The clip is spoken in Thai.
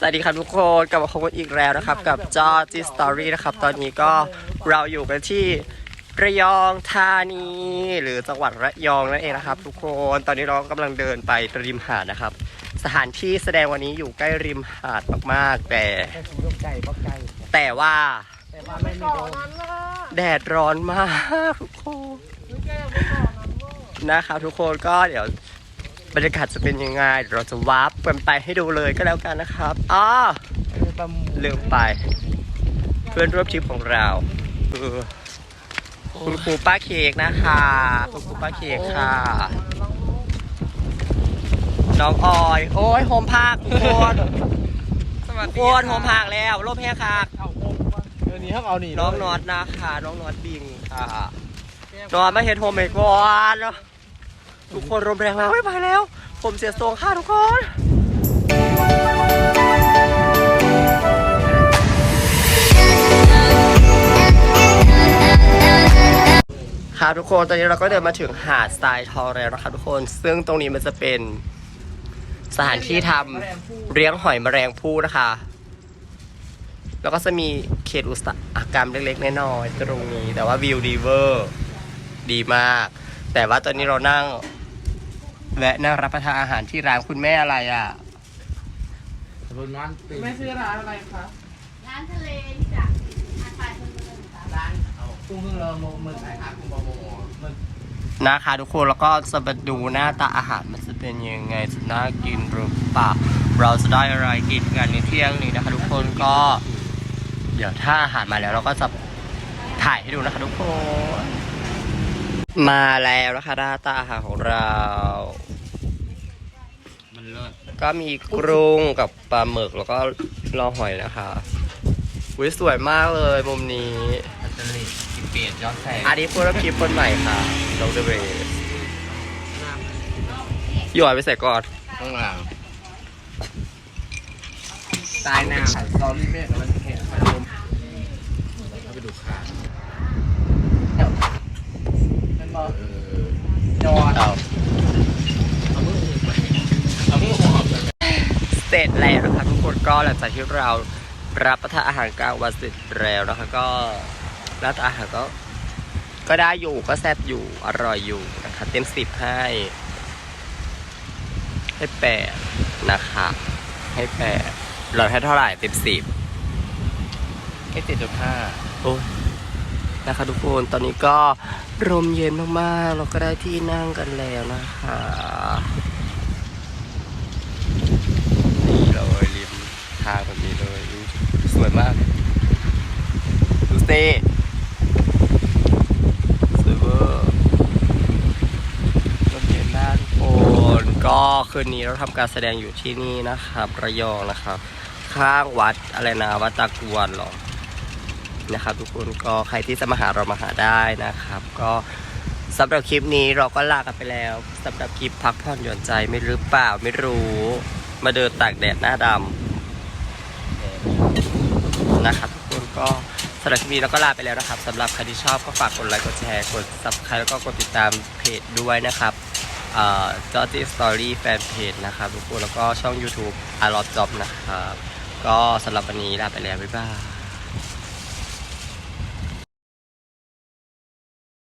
สวัสดีครับทุกคนกลับมาพบกันอีกแล้วนะครับ กับจอจีสตอรี่นะครับ ตอนนี้ก็เราอยู่กันที่ระยองธานี หรือจังหวัดระยองนั่นเองนะครับ ทุกคนตอนนี้เรากำลังเดินไปริมหาดนะครับ สถานที่แสดงวันนี้อยู่ใกล้ริมหาดมากๆ แต่แค่สูงไก่ก็ไก่แต่ว่าแต่ว่าไม่มีโดนแดดร้อนมากทุกคนนะครับทุกคนก็เดี๋ยวบ รรยากาศจะเป็นยังไงเดี๋ยวเราจะวาร์ปกันไปให้ดูเลยก็แล้วกันนะครับอ๋อเออปลาหมูลืมไป เพื่อนร่วมทริปของเราคือคุณครูป้าเค้กนะคะคุณครูป้าเค้กค่ะ น้องออย โอ้ยโฮมพากทุกคนทุกคนโฮมพากแล้วร่มแห้งค่ะเอาโอ้เออนี่ครับเอานี่น้องนอตนะคะ น้องนอตบิงค่ะนอนมาเห็นโฮมเมก่อนเนอะ ทุกคนลมแรงมากไม่ไปแล้ว ผมเสียทรงค่ะทุกคนค่ะทุกคนตอนนี้เราก็เดินมาถึงหาดทรายทองแล้วนะคะทุกคน ซึ่งตรงนี้มันจะเป็นสถานที่ทำเลี้ยงหอยแมลงภู่นะคะ แล้วก็จะมีเขตอุตสาหกรรมเล็กๆน้อยๆตรงนี้ แต่ว่าวิวดีเวอร์ ดีมาก แต่ว่าตอนนี้เรานั่ง แวะนั่งรับประทานอาหารที่ร้านคุณแม่อะไรอะบนนั้นเป็นไม่ซื้อร้านอะไรคะร้านทะเลนี่จ้ะอาหารคนเมืองจ้ะร้านเอากุ้งเครื่องเรือโมมึงไอ้อักกุ้งบะโมมึงนะคะทุกคนแล้วก็จะมาดูหน้าตาอาหารมันจะเป็นยังไงจะน่ากินหรือเปล่าเราจะได้อะไรกินกันในเที่ยงนี้นะคะ ทุกคนก็ เดี๋ยวถ้าอาหารมาแล้วเราก็จะถ่ายให้ดูนะคะทุกคน มาแล้วนะคะหน้าตาอาหารของเรามันเลิศ ก็มีกรุงกับปลาหมึกแล้วก็รอหอยนะคะอุ้ยสวยมากเลยมุมนี้มันจะลิกิเปียดยอดแสงอันนี้พูดว่าคลิปคนใหม่ค่ะลงเดเบสหยอดไปใส่ก่อนข้างหลังตายหน้าสตอรี่เมฆมันเห็นมันลมเข้าไปดูค่าเป็นบอเออยอด เอา เอามือเอามือหอบ เสร็จแล้วนะคะทุกคนก็หลังจากที่เรารับประทานอาหารกลางวันเสร็จแล้วนะคะก็รับประทานอาหารก็ ก็ได้อยู่ก็แซ่บอยู่อร่อยอยู่นะคะเต็มสิบให้ให้แปดนะคะ ให้แปดเราให้เท่าไหร่เต็มสิบแค่เจ็ดจุดห้าโอ้ยนะคะทุกคนตอนนี้ก็ลมเย็นมากๆ เราก็ได้ที่นั่งกันแล้วนะคะนี่เลยริมทางแบบนี้เลยสวยมาก ดูสิสวยเวอร์ลมเย็นมากทุกคนก็คืนนี้เราทำการแสดงอยู่ที่นี่นะครับระยองนะครับ ข้างวัดอะไรนะวัดตะกวนหรอนะครับ ทุกคนก็ใครที่จะมาหาเรามาหาได้นะครับ ก็สำหรับคลิปนี้เราก็ลากันไปแล้วสำหรับคลิปพักผ่อนหย่อนใจไม่รู้เปล่าไม่รู้ มาเดินตากแดดหน้าดำ นะครับทุกคนก็สำหรับคลิปนี้เราก็ลาไปแล้วนะครับสำหรับใครที่ชอบก็ฝากกดไลค์กดแชร์กด subscribe แล้วก็กดติดตามเพจด้วยนะครับจอ่อ j o จี้สตอรี่แฟนเพจนะครับทุกคนแล้วก็ช่อง YouTube อารอจ็อบนะครับ ก็สำหรับวันนี้ลาไปแล้ว บ๊ายบาย